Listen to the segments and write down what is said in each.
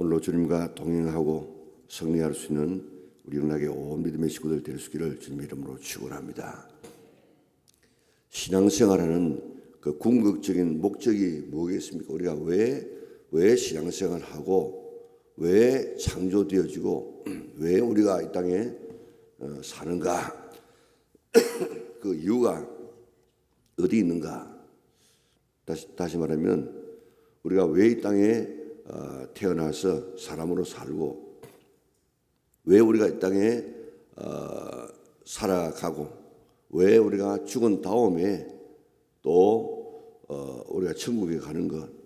오늘로 주님과 동행하고 승리할 수 있는 우리 영락의 온 믿음의 식구들 될 수 있기를 주님 이름으로 축원합니다. 신앙생활하는 그 궁극적인 목적이 뭐겠습니까? 우리가 왜, 왜 신앙생활을 하고 왜 창조되어지고 왜 우리가 이 땅에 어, 사는가? 그 이유가 어디 있는가? 다시, 다시 말하면 우리가 왜 이 땅에 어, 태어나서 사람으로 살고 왜 우리가 이 땅에 어, 살아가고 왜 우리가 죽은 다음에 또 어, 우리가 천국에 가는 것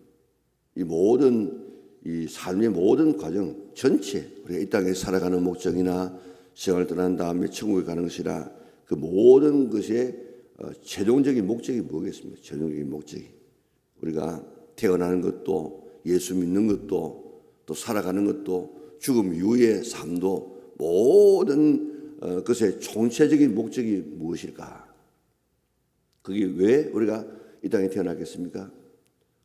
이 모든 이 삶의 모든 과정 전체 우리가 이 땅에 살아가는 목적이나 생활을 떠난 다음에 천국에 가는 것이라 그 모든 것의 어, 최종적인 목적이 뭐겠습니까? 최종적인 목적이 우리가 태어나는 것도 예수 믿는 것도 또 살아가는 것도 죽음 이후의 삶도 모든 어, 것의 총체적인 목적이 무엇일까? 그게 왜 우리가 이 땅에 태어나겠습니까?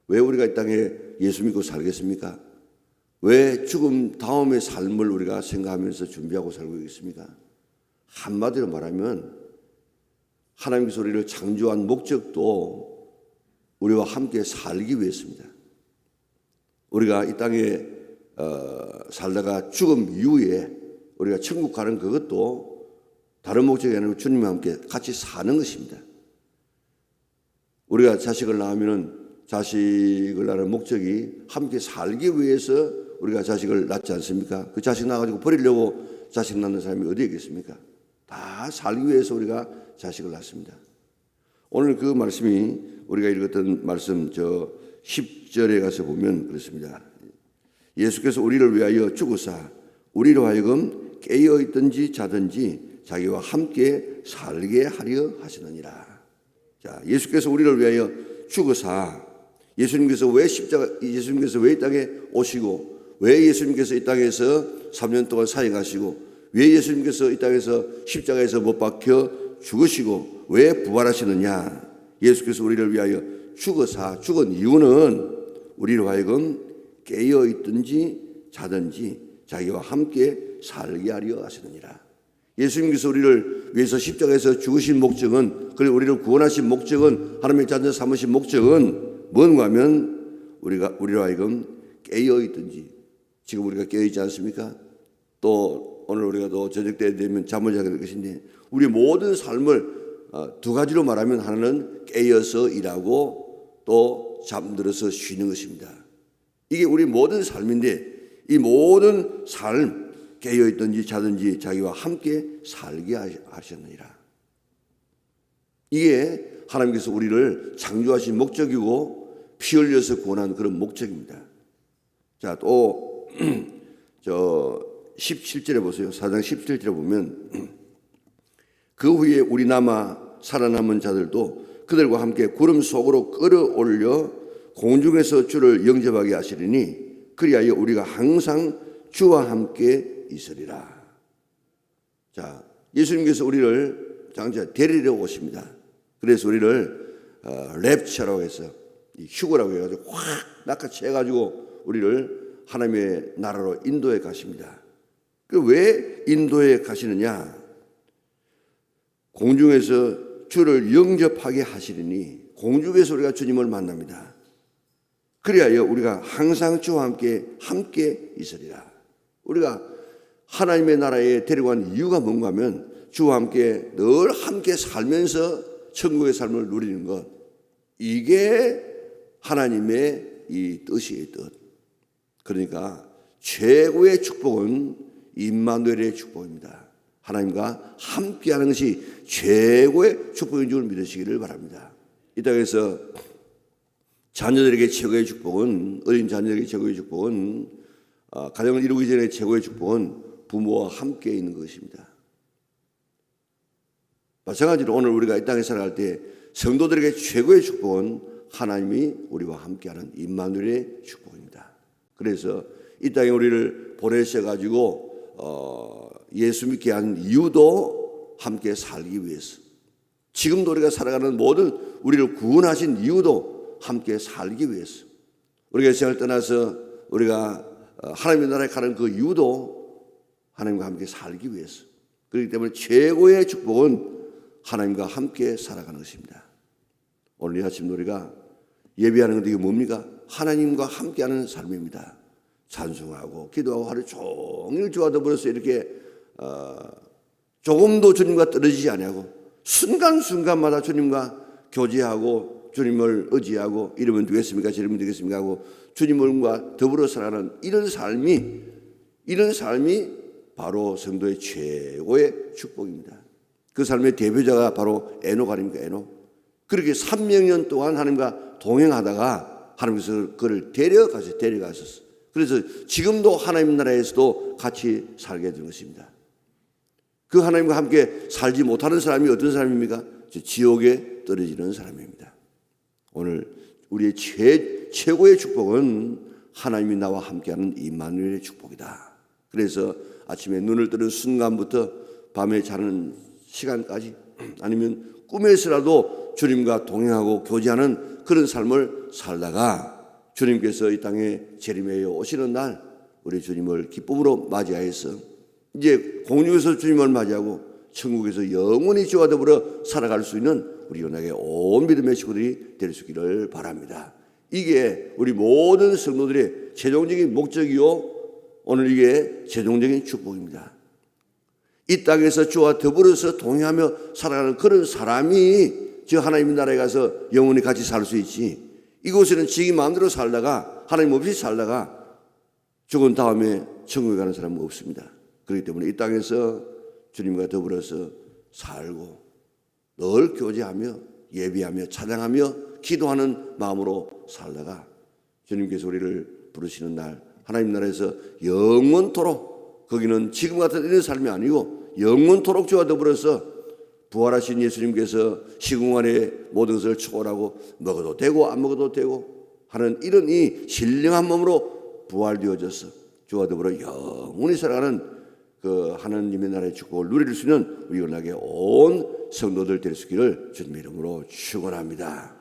왜 우리가 이 땅에 예수 믿고 살겠습니까? 왜 죽음 다음의 삶을 우리가 생각하면서 준비하고 살고 있습니까? 한마디로 말하면 하나님께서 우리를 창조한 목적도 우리와 함께 살기 위해서입니다. 우리가 이 땅에 어, 살다가 죽음 이후에 우리가 천국 가는 그것도 다른 목적이 아니고 주님과 함께 같이 사는 것입니다. 우리가 자식을 낳으면은 자식을 낳는 목적이 함께 살기 위해서 우리가 자식을 낳지 않습니까? 그 자식 낳아가지고 버리려고 자식 낳는 사람이 어디 있겠습니까? 다 살기 위해서 우리가 자식을 낳습니다. 오늘 그 말씀이 우리가 읽었던 말씀 저 10절에 가서 보면 그렇습니다. 예수께서 우리를 위하여 죽으사 우리로 하여금 깨어 있든지 자든지 자기와 함께 살게 하려 하시느니라. 자, 예수께서 우리를 위하여 죽으사 예수님께서 왜 십자가 예수님께서 왜 이 땅에 오시고 왜 예수님께서 이 땅에서 3년 동안 사역하시고 왜 예수님께서 이 땅에서 십자가에서 못 박혀 죽으시고 왜 부활하시느냐? 예수께서 우리를 위하여 죽어사 죽은 이유는 우리로 하여금 깨어 있든지 자든지 자기와 함께 살게 하려 하시느니라. 예수님께서 우리를 위해서 십자가에서 죽으신 목적은 그리고 우리를 구원하신 목적은 하나님의 자녀 삼으신 목적은 뭔가 하면 우리가 우리로 하여금 깨어 있든지 지금 우리가 깨어 있지 않습니까? 또 오늘 우리가 또 저녁 때 되면 잠을 자게 될 것인데 우리 모든 삶을 어, 두 가지로 말하면 하나는 깨어서 일하고 또 잠들어서 쉬는 것입니다. 이게 우리 모든 삶인데 이 모든 삶 깨어 있든지 자든지 자기와 함께 살게 하셨느니라. 이게 하나님께서 우리를 창조하신 목적이고 피 흘려서 구원한 그런 목적입니다. 자, 또, 저, 17절에 보세요. 4장 17절에 보면, 그 후에 우리 남아 살아남은 자들도 그들과 함께 구름 속으로 끌어올려 공중에서 주를 영접하게 하시리니, 그리하여 우리가 항상 주와 함께 있으리라. 자, 예수님께서 우리를 장자 데리러 오십니다. 그래서 우리를 어, 랩처라고 해서 휴거라고 해가지고 확 낚아채 가지고 우리를 하나님의 나라로 인도에 가십니다. 그 왜 인도에 가시느냐? 공중에서 주를 영접하게 하시리니 공중에서 우리가 주님을 만납니다. 그리하여 우리가 항상 주와 함께 함께 있으리라. 우리가 하나님의 나라에 데려간 이유가 뭔가 하면 주와 함께 늘 함께 살면서 천국의 삶을 누리는 것. 이게 하나님의 이 뜻이에요, 뜻. 그러니까 최고의 축복은 임마누엘의 축복입니다. 하나님과 함께하는 것이 최고의 축복인 줄 믿으시기를 바랍니다. 이 땅에서 자녀들에게 최고의 축복은 어린 자녀들에게 최고의 축복은 아, 가정을 이루기 전에 최고의 축복은 부모와 함께 있는 것입니다. 마찬가지로 오늘 우리가 이 땅에 살아갈 때 성도들에게 최고의 축복은 하나님이 우리와 함께하는 임마누엘의 축복입니다. 그래서 이 땅에 우리를 보내셔 가지고 어, 예수 믿게 한 이유도 함께 살기 위해서. 지금도 우리가 살아가는 모든 우리를 구원하신 이유도 함께 살기 위해서. 우리가 세상을 떠나서 우리가 어, 하나님의 나라에 가는 그 이유도 하나님과 함께 살기 위해서. 그렇기 때문에 최고의 축복은 하나님과 함께 살아가는 것입니다. 오늘 이 아침 우리가 예배하는 게 뭡니까? 하나님과 함께하는 삶입니다. 찬송하고 기도하고 하루 종일 주와 더불어서 이렇게 어, 조금도 주님과 떨어지지 아니하고 순간순간마다 주님과 교제하고 주님을 의지하고 이러면 되겠습니까? 저러면 되겠습니까? 하고 주님과 더불어 살아가는 이런 삶이 이런 삶이 바로 성도의 최고의 축복입니다. 그 삶의 대표자가 바로 에녹 아닙니까? 에녹. 그렇게 300년 동안 하나님과 동행하다가 하나님께서 그를 데려가서 데려가셨어. 그래서 지금도 하나님 나라에서도 같이 살게 된 것입니다. 그 하나님과 함께 살지 못하는 사람이 어떤 사람입니까? 지옥에 떨어지는 사람입니다. 오늘 우리의 최, 최고의 축복은 하나님이 나와 함께하는 임마누엘의 축복이다. 그래서 아침에 눈을 뜨는 순간부터 밤에 자는 시간까지 아니면 꿈에서라도 주님과 동행하고 교제하는 그런 삶을 살다가 주님께서 이 땅에 재림해 오시는 날 우리 주님을 기쁨으로 맞이하여서 이제 공중에서 주님을 맞이하고 천국에서 영원히 주와 더불어 살아갈 수 있는 우리 연합의 온 믿음의 식구들이 될 수 있기를 바랍니다. 이게 우리 모든 성도들의 최종적인 목적이요 오늘 이게 최종적인 축복입니다. 이 땅에서 주와 더불어서 동행하며 살아가는 그런 사람이 저 하나님의 나라에 가서 영원히 같이 살 수 있지. 이곳에는 지기 마음대로 살다가 하나님 없이 살다가 죽은 다음에 천국에 가는 사람은 없습니다. 그렇기 때문에 이 땅에서 주님과 더불어서 살고 늘 교제하며 예비하며 찬양하며 기도하는 마음으로 살다가 주님께서 우리를 부르시는 날 하나님 나라에서 영원토록 거기는 지금 같은 이런 삶이 아니고 영원토록 주와 더불어서 부활하신 예수님께서 시공 안에 모든 것을 초월하고 먹어도 되고 안 먹어도 되고 하는 이런 이 신령한 몸으로 부활되어져서 주와 더불어 영원히 살아가는 그 하나님의 나라의 축복을 누릴 수 있는 우리 연락의 온 성도들 될 수 있기를 주님의 이름으로 축원합니다.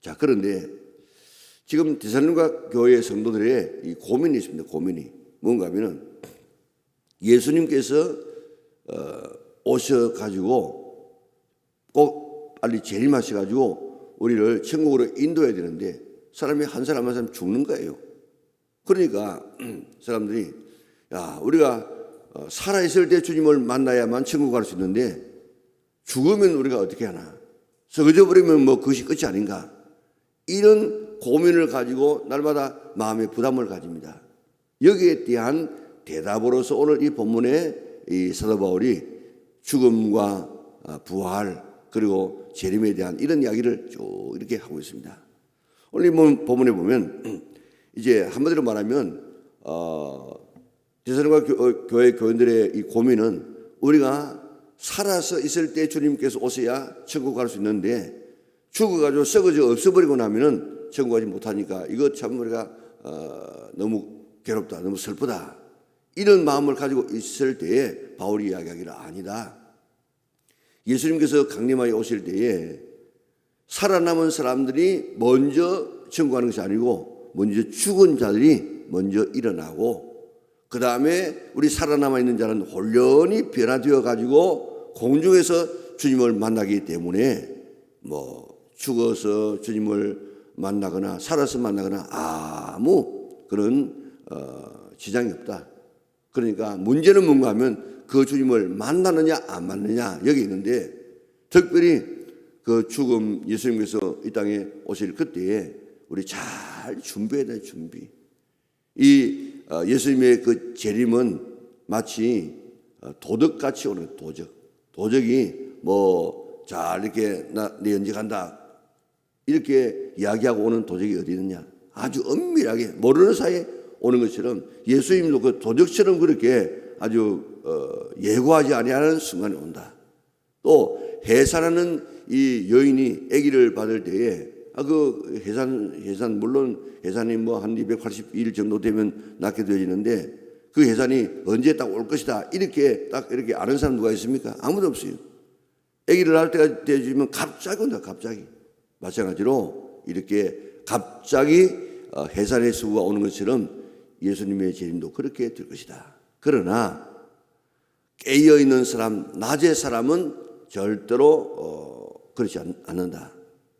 자 그런데 지금 디살림과 교회 성도들의 이 고민이 있습니다. 고민이 뭔가 하면은 예수님께서 어, 오셔 가지고 꼭 빨리 재림하셔 가지고 우리를 천국으로 인도해야 되는데 사람이 한 사람 한 사람 죽는 거예요. 그러니까 사람들이 야 우리가 어, 살아있을 때 주님을 만나야만 천국 갈 수 있는데 죽으면 우리가 어떻게 하나 썩어져 버리면 뭐 그것이 끝이 아닌가 이런 고민을 가지고 날마다 마음의 부담을 가집니다. 여기에 대한 대답으로서 오늘 이 본문에 이 사도 바울이 죽음과 아, 부활 그리고 재림에 대한 이런 이야기를 쭉 이렇게 하고 있습니다. 오늘 이 본문에 보면 이제 한마디로 말하면 어, 제사장과 교회 교인들의 이 고민은 우리가 살아서 있을 때 주님께서 오셔야 천국 갈 수 있는데 죽어가지고 썩어져 없어버리고 나면은 천국 가지 못하니까 이거 참 우리가 어, 너무 괴롭다, 너무 슬프다. 이런 마음을 가지고 있을 때에 바울이 이야기하기를 아니다. 예수님께서 강림하여 오실 때에 살아남은 사람들이 먼저 천국하는 것이 아니고 먼저 죽은 자들이 먼저 일어나고 그 다음에 우리 살아남아 있는 자는 혼련히 변화되어 가지고 공중에서 주님을 만나기 때문에 뭐 죽어서 주님을 만나거나 살아서 만나거나 아무 그런 어, 지장이 없다. 그러니까 문제는 뭔가 하면 그 주님을 만나느냐 안 만나느냐 여기 있는데 특별히 그 죽음 예수님께서 이 땅에 오실 그때에 우리 잘 준비해야 돼 준비. 이 어, 예수님의 그 재림은 마치 어, 도덕같이 오는 도적. 도적이 뭐잘 이렇게 나내 언제 간다 이렇게 이야기하고 오는 도적이 어디 있느냐 아주 엄밀하게 모르는 사이에 오는 것처럼 예수님도 그 도적처럼 그렇게 아주 어, 예고하지 아니하는 순간이 온다. 또 해산하는 이 여인이 아기를 받을 때에 아, 그 해산 해산 물론 해산이 뭐 한 280일 정도 되면 낳게 되어지는데 그 해산이 언제 딱 올 것이다 이렇게 딱 이렇게 아는 사람 누가 있습니까? 아무도 없어요. 아기를 낳을 때가 되어지면 갑자기 온다 갑자기 마찬가지로 이렇게 갑자기 어, 해산의 수가 오는 것처럼 예수님의 재림도 그렇게 될 것이다. 그러나 깨어 있는 사람, 낮의 사람은 절대로 어, 그렇지 않, 않는다.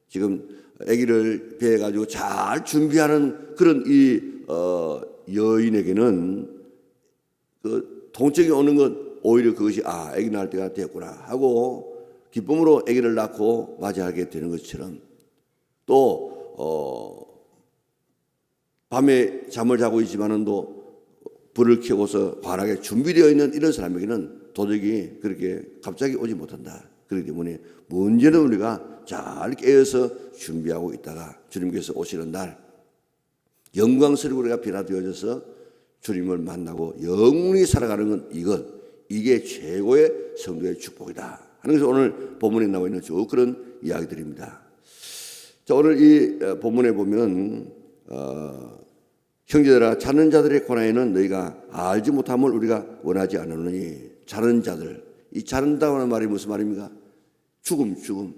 지금 아기를 배에 가지고 잘 준비하는 그런 이 어, 여인에게는 그 통증이 오는 건 오히려 그것이 아 아기 낳을 때가 됐구나 하고 기쁨으로 아기를 낳고 맞이하게 되는 것처럼 또 어, 밤에 잠을 자고 있지만은 또 불을 켜고서 환하게 준비되어 있는 이런 사람에게는 도둑이 그렇게 갑자기 오지 못한다. 그렇기 때문에 문제는 우리가 잘 깨어서 준비하고 있다가 주님께서 오시는 날 영광스럽게 우리가 변화되어져서 주님을 만나고 영원히 살아가는 건 이것 이게 최고의 성도의 축복이다. 하는 것이 오늘 본문에 나와 있는 쭉 그런 이야기들입니다. 자 오늘 이 어, 본문에 보면 어, 형제들아 자는 자들의 고난에는 너희가 알지 못함을 우리가 원하지 않으느니 자는 자들 이 자는다는 말이 무슨 말입니까? 죽음 죽음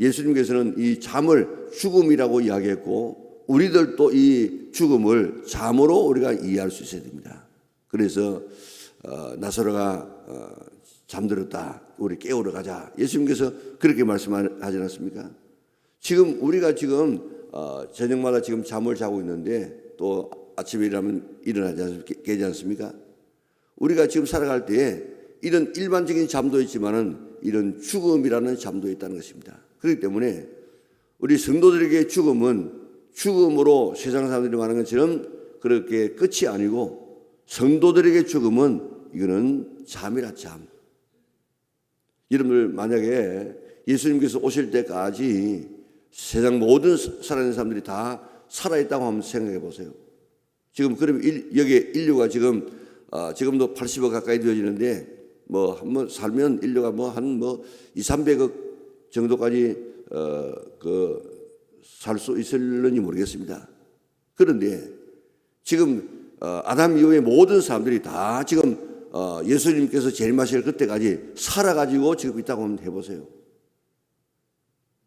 예수님께서는 이 잠을 죽음이라고 이야기했고 우리들도 이 죽음을 잠으로 우리가 이해할 수 있어야 됩니다. 그래서 어, 나사로가 어, 잠들었다. 우리 깨우러 가자. 예수님께서 그렇게 말씀하지 않았습니까? 지금 우리가 지금 어, 저녁마다 지금 잠을 자고 있는데 또 아침에 일어나면 일어나지 않습니까? 깨지 않습니까? 우리가 지금 살아갈 때에 이런 일반적인 잠도 있지만은 이런 죽음이라는 잠도 있다는 것입니다. 그렇기 때문에 우리 성도들에게 죽음은 죽음으로 세상 사람들이 말하는 것처럼 그렇게 끝이 아니고 성도들에게 죽음은 이거는 잠이라 잠. 여러분들 만약에 예수님께서 오실 때까지 세상 모든 살아있는 사람들이 다 살아있다고 한번 생각해 보세요. 지금 그럼 일, 여기 인류가 지금 어, 지금도 80억 가까이 되어지는데 뭐 한번 살면 인류가 뭐한뭐 2, 300억 정도까지 어, 그 살 수 있을는지 모르겠습니다. 그런데 지금 어, 아담 이후에 모든 사람들이 다 지금 어, 예수님께서 재림하실 그때까지 살아가지고 지금 있다고 한번 해보세요.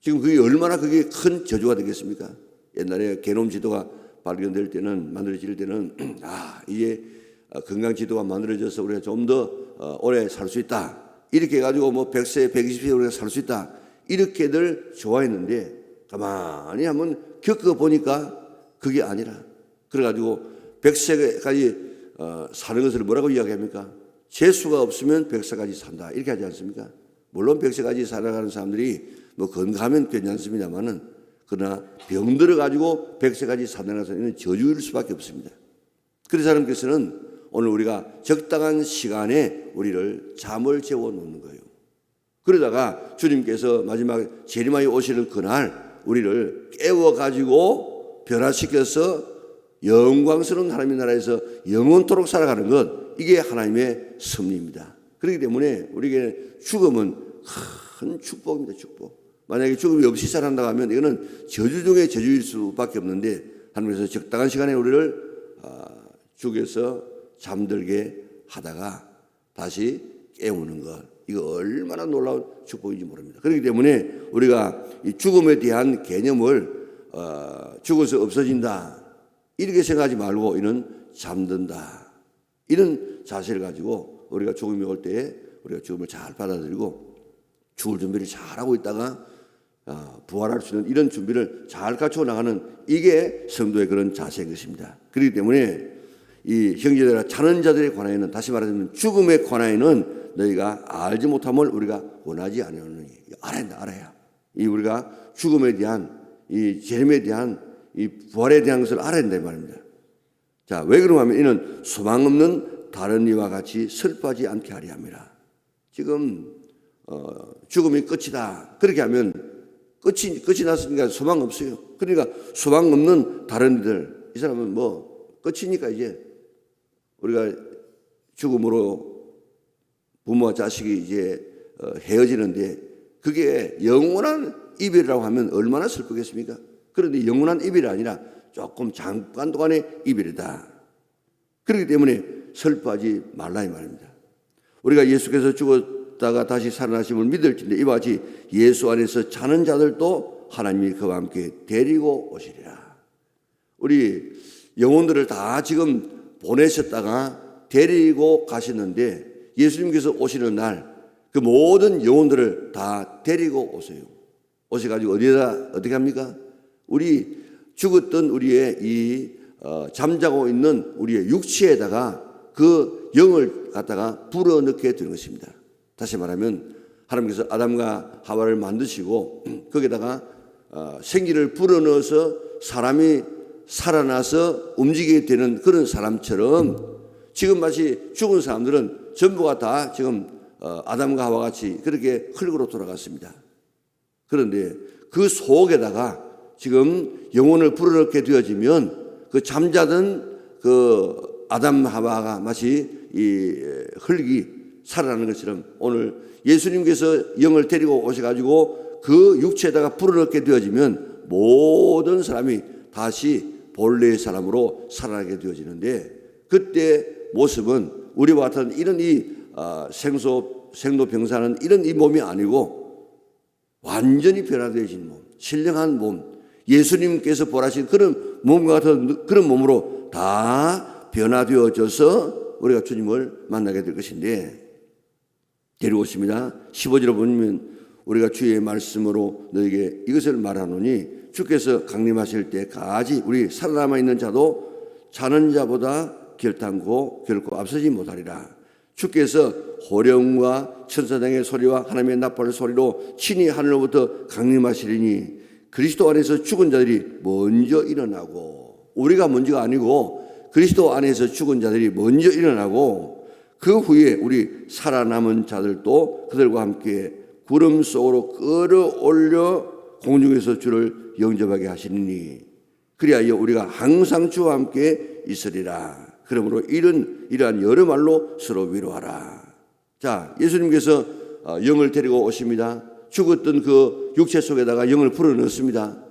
지금 그게 얼마나 그게 큰 저주가 되겠습니까? 옛날에 게놈 지도가 발견될 때는 만들어질 때는 아 이제 건강 지도가 만들어져서 우리가 좀 더 오래 살 수 있다 이렇게 해가지고 뭐 100세, 120세 우리가 살 수 있다 이렇게들 좋아했는데 가만히 한번 겪어 보니까 그게 아니라 그래가지고 100세까지 어, 사는 것을 뭐라고 이야기합니까? 재수가 없으면 100세까지 산다 이렇게 하지 않습니까? 물론 100세까지 살아가는 사람들이 뭐 건강하면 괜찮습니다만은 그러나 병들어 가지고 100세까지 사는 것은 저주일 수밖에 없습니다. 그래서 하나님께서는 오늘 우리가 적당한 시간에 우리를 잠을 재워 놓는 거예요. 그러다가 주님께서 마지막 재림하에 오시는 그날 우리를 깨워 가지고 변화시켜서 영광스러운 하나님의 나라에서 영원토록 살아가는 것 이게 하나님의 섭리입니다. 그렇기 때문에 우리에게 죽음은 큰 축복입니다. 축복. 만약에 죽음이 없이 살아난다 하면 이거는 저주 중에 저주일 수밖에 없는데 하나님께서 적당한 시간에 우리를 아, 죽여서 잠들게 하다가 다시 깨우는 것 이거 얼마나 놀라운 축복인지 모릅니다. 그렇기 때문에 우리가 이 죽음에 대한 개념을 어, 죽어서 없어진다 이렇게 생각하지 말고 이는 잠든다 이런 자세를 가지고 우리가 죽음이 올 때에 우리가 죽음을 잘 받아들이고 죽을 준비를 잘 하고 있다가 어, 부활할 수 있는 이런 준비를 잘 갖추어 나가는 이게 성도의 그런 자세인 것입니다. 그렇기 때문에 이 형제들아 자는 자들의 관하에는 다시 말하자면 죽음의 관하에는 너희가 알지 못함을 우리가 원하지 않으니 알아야 알아야 이 우리가 죽음에 대한 이 재림에 대한 이 부활에 대한 것을 알아야 된다 말입니다. 자, 왜 그러냐면 이는 소망 없는 다른 이와 같이 슬퍼하지 않게 하리 함이라. 지금 어, 죽음이 끝이다. 그렇게 하면 끝이 끝이 났으니까 소망 없어요. 그러니까 소망 없는 다른 이들 이 사람은 뭐 끝이니까 이제 우리가 죽음으로 부모와 자식이 이제 어, 헤어지는데 그게 영원한 이별이라고 하면 얼마나 슬프겠습니까? 그런데 영원한 이별이 아니라 조금 잠깐 동안의 이별이다. 그렇기 때문에 슬퍼하지 말라 이 말입니다. 우리가 예수께서 죽었다가 다시 살아나심을 믿을진데 이와 같이 예수 안에서 자는 자들도 하나님이 그와 함께 데리고 오시리라. 우리 영혼들을 다 지금 보내셨다가 데리고 가시는데 예수님께서 오시는 날 그 모든 영혼들을 다 데리고 오세요. 오셔가지고 어디다 어떻게 합니까? 우리 죽었던 우리의 이 어, 잠자고 있는 우리의 육체에다가 그 영을 갖다가 불어넣게 되는 것입니다. 다시 말하면 하나님께서 아담과 하와를 만드시고 거기다가 어, 생기를 불어넣어서 사람이 살아나서 움직이게 되는 그런 사람처럼 지금 마치 죽은 사람들은 전부가 다 지금 어, 아담과 하와 같이 그렇게 흙으로 돌아갔습니다. 그런데 그 속에다가 지금 영혼을 불어넣게 되어지면 그 잠자던 그 아담 하와가 마치 이 흙이 살아나는 것처럼 오늘 예수님께서 영을 데리고 오셔가지고 그 육체에다가 불어넣게 되어지면 모든 사람이 다시 본래의 사람으로 살아나게 되어지는데 그때 모습은 우리와 같은 이런 이 아, 생소 생로병사는 이런 이 몸이 아니고 완전히 변화되어진 몸, 신령한 몸, 예수님께서 보라신 그런 몸과 같은 그런 몸으로 다 변화되어져서 우리가 주님을 만나게 될 것인데 데려오십니다. 15절에 보면 우리가 주의 말씀으로 너에게 이것을 말하노니 주께서 강림하실 때까지 우리 살아남아 있는 자도 자는 자보다 결단고 결코 앞서지 못하리라. 주께서 호령과 천사장의 소리와 하나님의 나팔 소리로 친히 하늘로부터 강림하시리니 그리스도 안에서 죽은 자들이 먼저 일어나고 우리가 먼저가 아니고 그리스도 안에서 죽은 자들이 먼저 일어나고 그 후에 우리 살아남은 자들도 그들과 함께 구름 속으로 끌어올려 공중에서 주를 영접하게 하시니 그리하여 우리가 항상 주와 함께 있으리라. 그러므로 이런 이러한 여러 말로 서로 위로하라. 자, 예수님께서 어, 영을 데리고 오십니다. 죽었던 그 육체 속에다가 영을 불어넣습니다.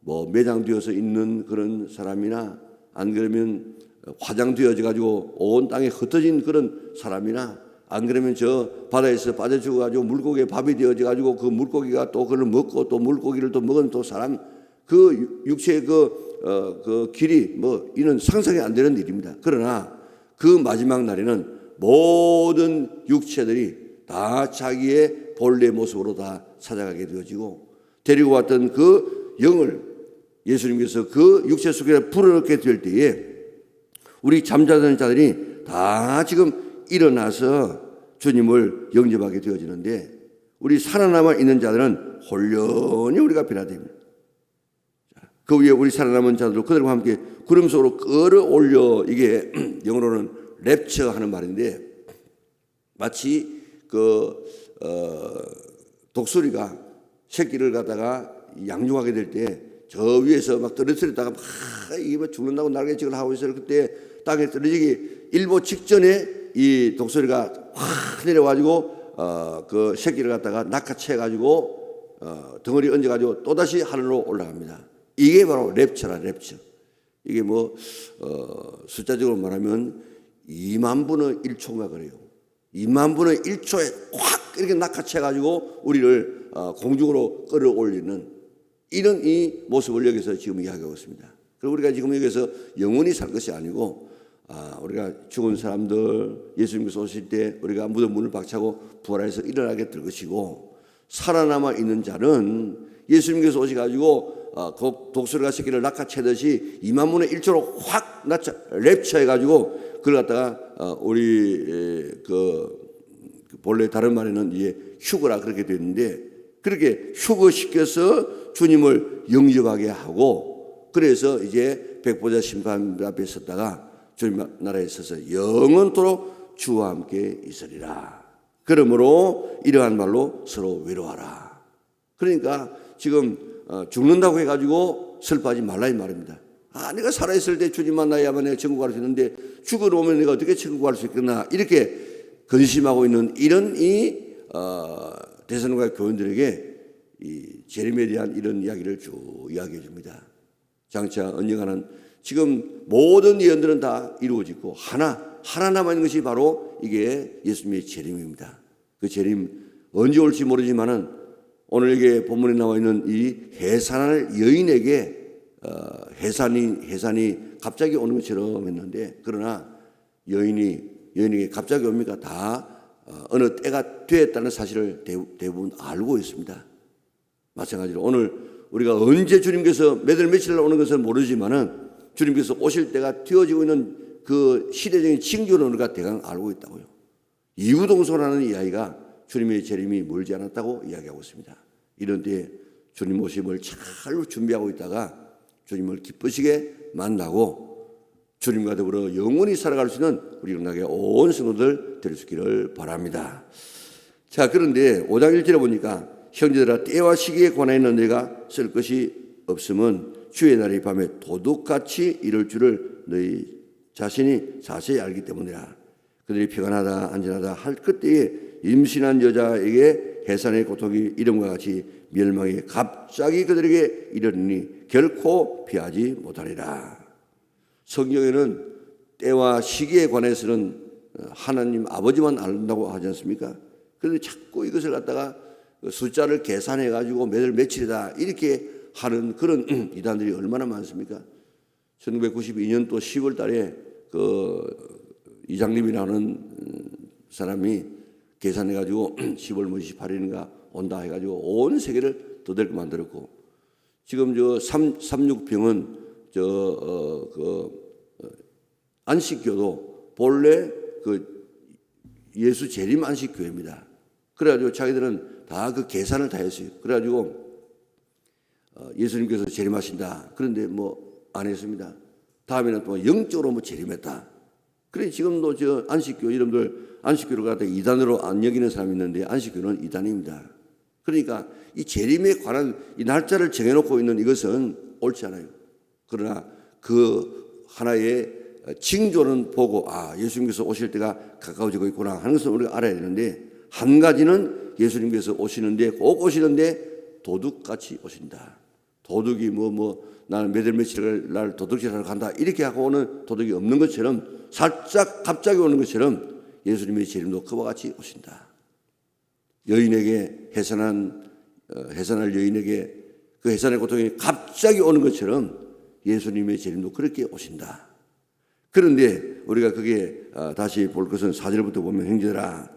뭐 매장되어서 있는 그런 사람이나 안 그러면 화장되어져 가지고 온 땅에 흩어진 그런 사람이나 안 그러면 저 바다에서 빠져 죽어 가지고 물고기에 밥이 되어져 가지고 그 물고기가 또 그걸 먹고 또 물고기를 또 먹은 또 사람 그 육체의 그, 어, 그 길이 뭐 이는 상상이 안 되는 일입니다. 그러나 그 마지막 날에는 모든 육체들이 다 자기의 본래 모습으로 다 찾아가게 되어지고 데리고 왔던 그 영을 예수님께서 그 육체 속에 불어넣게 될 때에 우리 잠자던 자들이 다 지금 일어나서 주님을 영접하게 되어지는데 우리 살아남아 있는 자들은 홀연히 우리가 변화됩니다. 그 위에 우리 살아남은 자들도 그들과 함께 구름 속으로 끌어올려 이게 영어로는 랩처 하는 말인데 마치 그 어, 독수리가 새끼를 갖다가 양중하게 될 때 저 위에서 막 떨어뜨렸다가 막 이게 막 죽는다고 날개짓을 하고 있어요. 그때 땅에 떨어지기 일보 직전에 이 독수리가 확 내려가지고 어, 그 새끼를 갖다가 낚아채 가지고 어, 덩어리 얹어 가지고 또 다시 하늘로 올라갑니다. 이게 바로 랩처라 랩처. 이게 뭐 어, 숫자적으로 말하면 2만 분의 1초인가 그래요. 2만 분의 1초에 확 이렇게 낚아채 가지고 우리를 어, 공중으로 끌어올리는 이런 이 모습을 여기서 지금 이야기하고 있습니다. 그리고 우리가 지금 여기서 영원히 살 것이 아니고 아, 우리가 죽은 사람들 예수님께서 오실 때 우리가 무덤 문을 박차고 부활해서 일어나게 될 것이고 살아남아 있는 자는 예수님께서 오셔가지고 어, 그 독수리가 새끼를 낚아채듯이 2만 분의 1초로 확 낚아 랩쳐해가지고 그걸 갖다가 어, 우리 에, 그 본래 다른 말에는 이제 휴거라 그렇게 되는데 그렇게 휴거시켜서 주님을 영접하게 하고 그래서 이제 백보자 심판 앞에 섰다가 주님 나라에 서서 영원토록 주와 함께 있으리라. 그러므로 이러한 말로 서로 위로하라. 그러니까 지금 어, 죽는다고 해가지고 슬퍼하지 말라 이 말입니다. 아, 내가 살아있을 때 주님 만나야만 내가 천국 갈 수 있는데 죽어놓으면 내가 어떻게 천국 갈 수 있겠나 이렇게 근심하고 있는 이런 이 어, 대선과 교인들에게 이 재림에 대한 이런 이야기를 쭉 이야기해 줍니다. 장차 언젠가는 지금 모든 예언들은 다 이루어지고 하나 하나 남아 있는 것이 바로 이게 예수님의 재림입니다. 그 재림 언제 올지 모르지만은 오늘 이게 본문에 나와 있는 이 해산할 여인에게 어, 해산이 해산이 갑자기 오는 것처럼 했는데 그러나 여인이 여인에게 갑자기 옵니까? 다 어, 어느 때가 되었다는 사실을 대- 대부분 알고 있습니다. 마찬가지로 오늘 우리가 언제 주님께서 몇월 며칠 날 오는 것은 모르지만은 주님께서 오실 때가 되어지고 있는 그 시대적인 징조를 우리가 대강 알고 있다고요. 이구동성하는 이야기가 주님의 재림이 멀지 않았다고 이야기하고 있습니다. 이런 때에 주님 모심을 잘 준비하고 있다가 주님을 기쁘시게 만나고 주님과 더불어 영원히 살아갈 수 있는 우리 영락의 온 성도들 될수 있기를 바랍니다. 자, 그런데 5장 1절에 보니까 형제들아 때와 시기에 관하여는 내가 쓸 것이 없음은 주의 날이 밤에 도둑같이 이럴 줄을 너희 자신이 자세히 알기 때문이라. 그들이 피곤하다 안전하다 할 그때에 임신한 여자에게 해산의 고통이 이름과 같이 멸망이 갑자기 그들에게 이르니 결코 피하지 못하리라. 성경에는 때와 시기에 관해서는 하나님 아버지만 안다고 하지 않습니까? 그런데 자꾸 이것을 갖다가 숫자를 계산해 가지고 몇월 며칠이다 이렇게 하는 그런 이단들이 얼마나 많습니까? 1992년도 10월 달에 그 이장님이라는 사람이 계산해 가지고 10월 뭐 28일인가 온다 해 가지고 온 세계를 떠들게 만들었고 지금 저 3, 36평은 저그 안식교도 본래 그 예수 재림 안식교회입니다. 그래가지고 자기들은 다 그 계산을 다 했어요. 그래가지고 어, 예수님께서 재림하신다. 그런데 뭐 안 했습니다. 다음에는 또 영적으로 뭐 재림했다. 그래 지금도 저 안식교 이름들 안식교를 갖다 이단으로 안 여기는 사람이 있는데 안식교는 이단입니다. 그러니까 이 재림에 관한 이 날짜를 정해놓고 있는 이것은 옳지 않아요. 그러나 그 하나의 징조는 보고 아 예수님께서 오실 때가 가까워지고 있구나 하는 것을 우리가 알아야 되는데 한 가지는 예수님께서 오시는데 꼭 오시는데 도둑같이 오신다. 도둑이 뭐 뭐 나는 몇월 며칠 날 도둑질하러 간다 이렇게 하고 오는 도둑이 없는 것처럼 살짝 갑자기 오는 것처럼 예수님의 재림도 그와 같이 오신다. 여인에게 해산한 어, 해산할 여인에게 그 해산의 고통이 갑자기 오는 것처럼 예수님의 재림도 그렇게 오신다. 그런데 우리가 그게 어, 다시 볼 것은 사절부터 보면 형제들아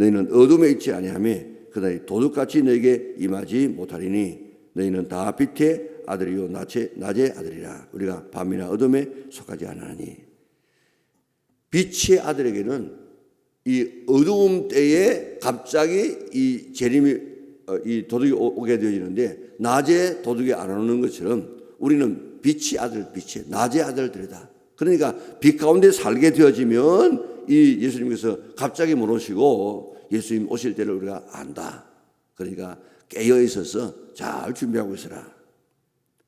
너희는 어둠에 있지 아니하며 그다음에 도둑같이 너에게 임하지 못하리니 너희는 다 빛의 아들이요 낮의, 낮의 아들이라 우리가 밤이나 어둠에 속하지 않으니 빛의 아들에게는 이 어두움 때에 갑자기 이 재림이 어, 이 도둑이 오- 오게 되어지는데 낮에 도둑이 안 오는 것처럼 우리는 빛의 아들 빛의 낮의 아들들이다. 그러니까 빛 가운데 살게 되어지면 이 예수님께서 갑자기 못 오시고 예수님 오실 때를 우리가 안다. 그러니까 깨어 있어서 잘 준비하고 있어라.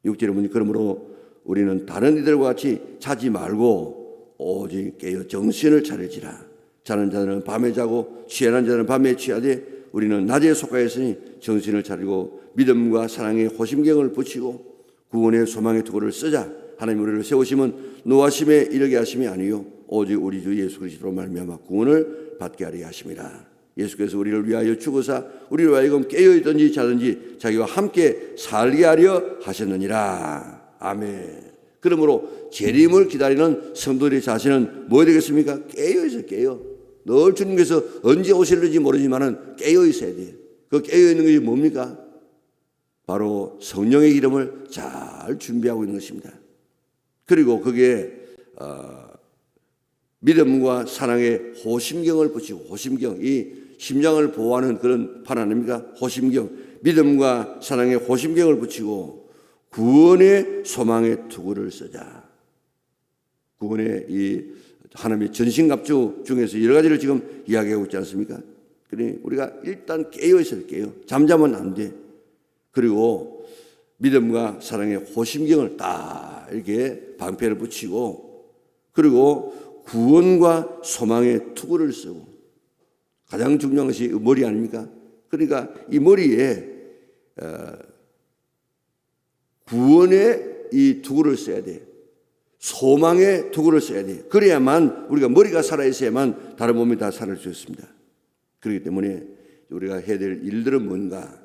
육절에 보니 그러므로 우리는 다른 이들과 같이 자지 말고 오직 깨어 정신을 차릴지라. 자는 자들은 밤에 자고 취하는 자들은 밤에 취하되 우리는 낮에 속하였으니 정신을 차리고 믿음과 사랑의 호심경을 붙이고 구원의 소망의 투구를 쓰자. 하나님 우리를 세우심은 노하심에 이르게 하심이 아니요 오직 우리 주 예수 그리스도로 말미암아 구원을 받게 하려 하심이라. 예수께서 우리를 위하여 죽으사 우리로 하여금 깨어 있든지 자든지 자기와 함께 살게 하려 하셨느니라. 아멘. 그러므로 재림을 기다리는 성도들의 자신은 뭐 되겠습니까? 깨어 있어 깨어. 늘 주님께서 언제 오실는지 모르지만은 깨어 있어야 돼. 그 깨어 있는 것이 뭡니까? 바로 성령의 이름을 잘 준비하고 있는 것입니다. 그리고 그게 어, 믿음과 사랑의 호심경을 붙이고 호심경 이 심장을 보호하는 그런 판 아닙니까? 호심경 믿음과 사랑의 호심경을 붙이고 구원의 소망의 투구를 쓰자. 구원의 이 하나님의 전신갑주 중에서 여러 가지를 지금 이야기하고 있지 않습니까? 그러니 우리가 일단 깨어 있어야 깨요. 잠자면 안 돼. 그리고 믿음과 사랑의 호심경을 딱 이렇게 방패를 붙이고 그리고 구원과 소망의 투구를 쓰고 가장 중요한 것이 이 머리 아닙니까? 그러니까 이 머리에 어, 구원의 이 투구를 써야 돼. 소망의 투구를 써야 돼. 그래야만 우리가 머리가 살아 있어야만 다른 몸이 다 살을 수 있습니다. 그렇기 때문에 우리가 해야 될 일들은 뭔가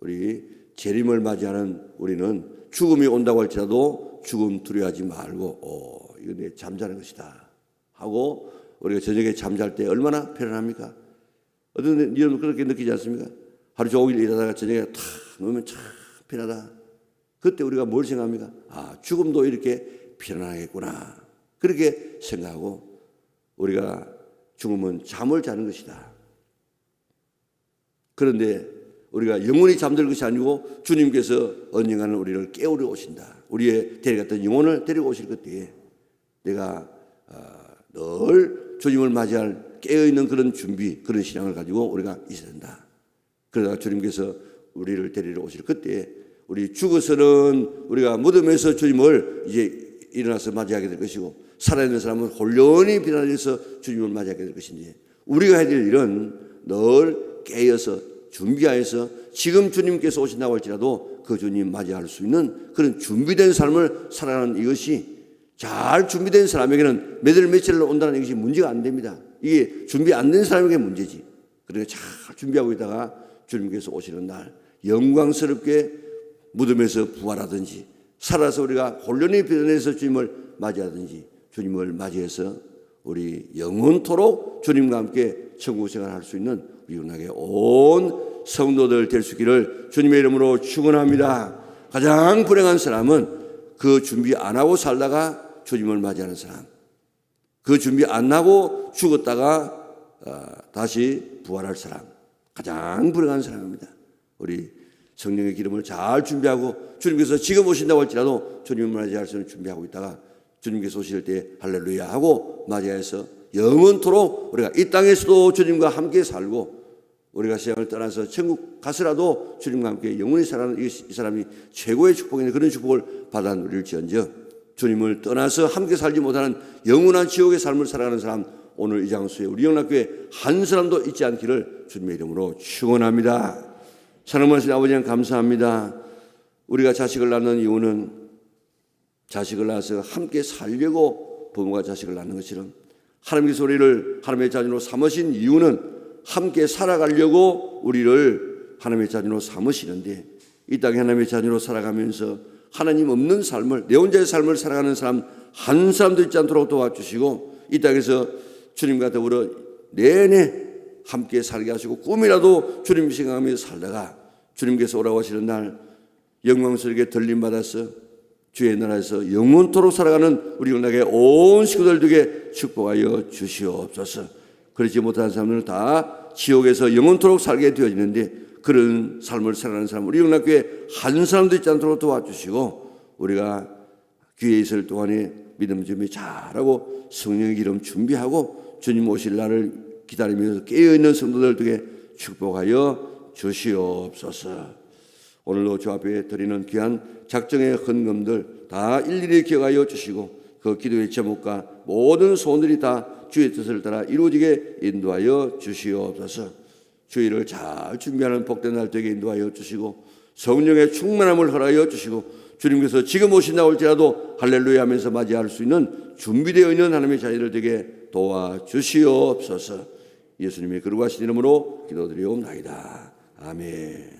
우리 재림을 맞이하는 우리는 죽음이 온다고 할지라도 죽음 두려워하지 말고 오, 이거 내 잠자는 것이다 하고 우리가 저녁에 잠잘 때 얼마나 편안합니까? 어떤 여러분 그렇게 느끼지 않습니까? 하루 종일 일하다가 저녁에 탁 누우면 참 편하다. 그때 우리가 뭘 생각합니까? 아 죽음도 이렇게 편안하겠구나. 그렇게 생각하고 우리가 죽으면 잠을 자는 것이다. 그런데 우리가 영원히 잠들 것이 아니고 주님께서 언젠가는 우리를 깨우려 오신다. 우리의 데려갔던 영혼을 데리고 오실 그때에 내가 어, 늘 주님을 맞이할 깨어있는 그런 준비, 그런 신앙을 가지고 우리가 있어야 된다. 그러다가 주님께서 우리를 데리러 오실 그때에 우리 죽어서는 우리가 무덤에서 주님을 이제 일어나서 맞이하게 될 것이고 살아있는 사람은 홀연히 비난해서 주님을 맞이하게 될 것인지 우리가 해야 될 일은 늘 깨어서 준비하여서 지금 주님께서 오신다고 할지라도 그 주님 맞이할 수 있는 그런 준비된 삶을 살아가는 이것이 잘 준비된 사람에게는 몇월 며칠로 온다는 이것이 문제가 안 됩니다. 이게 준비 안 된 사람에게 문제지. 그러니까 잘 준비하고 있다가 주님께서 오시는 날 영광스럽게 무덤에서 부활하든지 살아서 우리가 홀연히 변해서 주님을 맞이하든지 주님을 맞이해서 우리 영원토록 주님과 함께 천국 생활할 수 있는 우리 은하게 온 성도들 될 수 있기를 주님의 이름으로 축원합니다. 가장 불행한 사람은 그 준비 안 하고 살다가 주님을 맞이하는 사람. 그 준비 안 하고 죽었다가 어, 다시 부활할 사람. 가장 불행한 사람입니다. 우리 성령의 기름을 잘 준비하고 주님께서 지금 오신다고 할지라도 주님을 맞이할 수 있는 준비하고 있다가 주님께서 오실 때 할렐루야 하고 맞이해서 영원토록 우리가 이 땅에서도 주님과 함께 살고 우리가 세상을 떠나서 천국 가서라도 주님과 함께 영원히 살아가는 이 사람이 최고의 축복인데 그런 축복을 받아 누릴지언정 주님을 떠나서 함께 살지 못하는 영원한 지옥의 삶을 살아가는 사람 오늘 이 장소에 우리 영락교회 한 사람도 있지 않기를 주님의 이름으로 축원합니다. 사랑하는 하신 아버지 님 감사합니다. 우리가 자식을 낳는 이유는 자식을 낳아서 함께 살려고 부모가 자식을 낳는 것처럼 하나님께서 우리를 하나님의 자녀로 삼으신 이유는 함께 살아가려고 우리를 하나님의 자녀로 삼으시는데 이 땅에 하나님의 자녀로 살아가면서 하나님 없는 삶을 내 혼자의 삶을 살아가는 사람 한 사람도 있지 않도록 도와주시고 이 땅에서 주님과 더불어 내내 함께 살게 하시고 꿈이라도 주님 생각하며 살다가 주님께서 오라고 하시는 날 영광스럽게 들림 받아서 주의 나라에서 영원토록 살아가는 우리 영락의 온 식구들 되게 축복하여 주시옵소서. 그렇지 못한 사람들은 다 지옥에서 영원토록 살게 되어지는데 그런 삶을 살아가는 사람 우리 영락교회 한 사람도 있지 않도록 도와주시고 우리가 귀에 있을 동안에 믿음 준비 잘하고 성령의 기름 준비하고 주님 오실 날을 기다리면서 깨어있는 성도들 되게 축복하여 주시옵소서. 오늘도 주 앞에 드리는 귀한 작정의 헌금들 다 일일이 기억하여 주시고 그 기도의 제목과 모든 소원들이 다 주의 뜻을 따라 이루어지게 인도하여 주시옵소서. 주의를 잘 준비하는 복된 날 되게 인도하여 주시고 성령의 충만함을 허락하여 주시고 주님께서 지금 오신다 할지라도 할렐루야 하면서 맞이할 수 있는 준비되어 있는 하나님의 자녀들 되게 도와 주시옵소서. 예수님의 거룩하신 이름으로 기도드리옵나이다. 아멘.